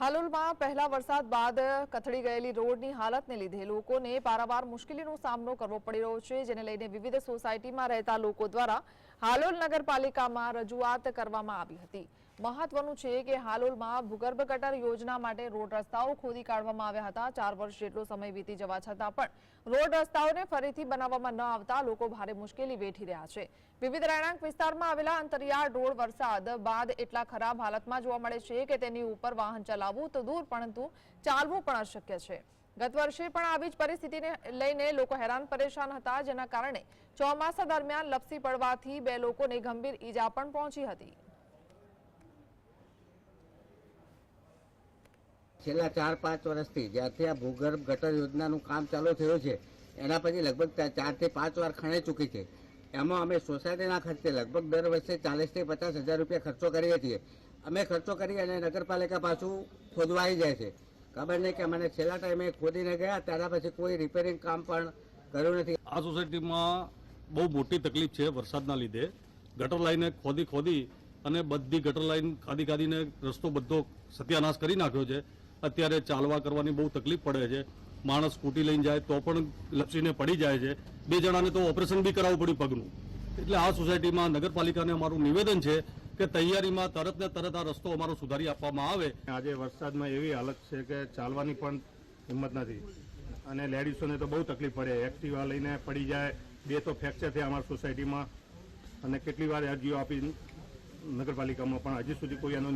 હાલોલમાં પહેલા વરસાદ બાદ કથળી ગયેલી રોડની હાલતને લીધે લોકોને પારાવાર મુશ્કેલીનો સામનો કરવો પડી રહ્યો છે, જેને લઈને વિવિધ સોસાયટીમાં રહેતા લોકો દ્વારા હાલોલ નગરપાલિકામાં રજૂઆત કરવામાં આવી હતી. મહત્વનું છે કે હાલોલમાં ભૂગર્ભ ગટર યોજના માટે રોડ રસ્તાઓ ખોદી કાઢવામાં આવ્યા હતા. ચાર વર્ષ જેટલો સમય વીતી જવા છતાં પણ રોડ રસ્તાઓને ફરીથી બનાવવામાં ન આવતા લોકો ભારે મુશ્કેલી વેઠી રહ્યા છે. વિવિધ રહેણાંક વિસ્તારમાં આવેલા અંતરિયાળ રોડ વરસાદ બાદ એટલા ખરાબ હાલતમાં જોવા મળે છે કે તેની ઉપર વાહન ચલાવવું તો દૂર, પરંતુ ચાલવું પણ અશક્ય છે. ગત વર્ષે પણ આવી જ પરિસ્થિતિને લઈને લોકો હેરાન પરેશાન હતા, જેના કારણે ચોમાસા દરમિયાન લપસી પડવાથી બે લોકોને ગંભીર ઈજા પણ પહોંચી હતી. છેલ્લા ચાર, પાંચ વર્ષથી જ્યારથી આ ભૂગર્ભ ગટર યોજનાનું કામ ચાલુ થયું છે, એના પછી લગભગ ચારથી પાંચ વાર ખણે ચૂકી છે. એમાં અમે સોસાયટીના ખર્ચે લગભગ દર વર્ષે ચાલીસથી પચાસ હજાર રૂપિયા ખર્ચો કરીએ છીએ. અમે ખર્ચો કરી અને નગરપાલિકા પાછું ખોદવાઈ જાય છે. ખબર નહીં કે મને છેલ્લા ટાઈમે ખોદીને ગયા ત્યાર પછી કોઈ રિપેરિંગ કામ પણ કર્યું નથી. આ સોસાયટીમાં બહુ મોટી તકલીફ છે વરસાદના લીધે. ગટર લાઈને ખોદી ખોદી અને બધી ગટર લાઈન ખાદી ખાદીને રસ્તો બધો સત્યાનાશ કરી નાખ્યો છે. અત્યારે ચાલવા કરવાની બહુ તકલીફ પડે છે. માણસ સ્કૂટી લઈને જાય તો પણ લપસીને પડી જાય છે. બે જણાને તો ઓપરેશન બી કરાવવું પડ્યું પગનું. એટલે આ સોસાયટીમાં નગરપાલિકાને અમારું નિવેદન છે કે તૈયારીમાં તરત ને તરત આ રસ્તો અમારો સુધારી આપવામાં આવે. આજે વરસાદમાં એવી હાલત છે કે ચાલવાની પણ હિંમત નથી. અને લેડીઝોને તો બહુ તકલીફ પડે. એક્ટિવા લઈને પડી જાય. બે તો ફ્રેક્ચર થયા અમારી સોસાયટીમાં. અને કેટલી વાર અરજીઓ આપી નગરપાલિકામાં, પણ હજી સુધી કોઈ એનો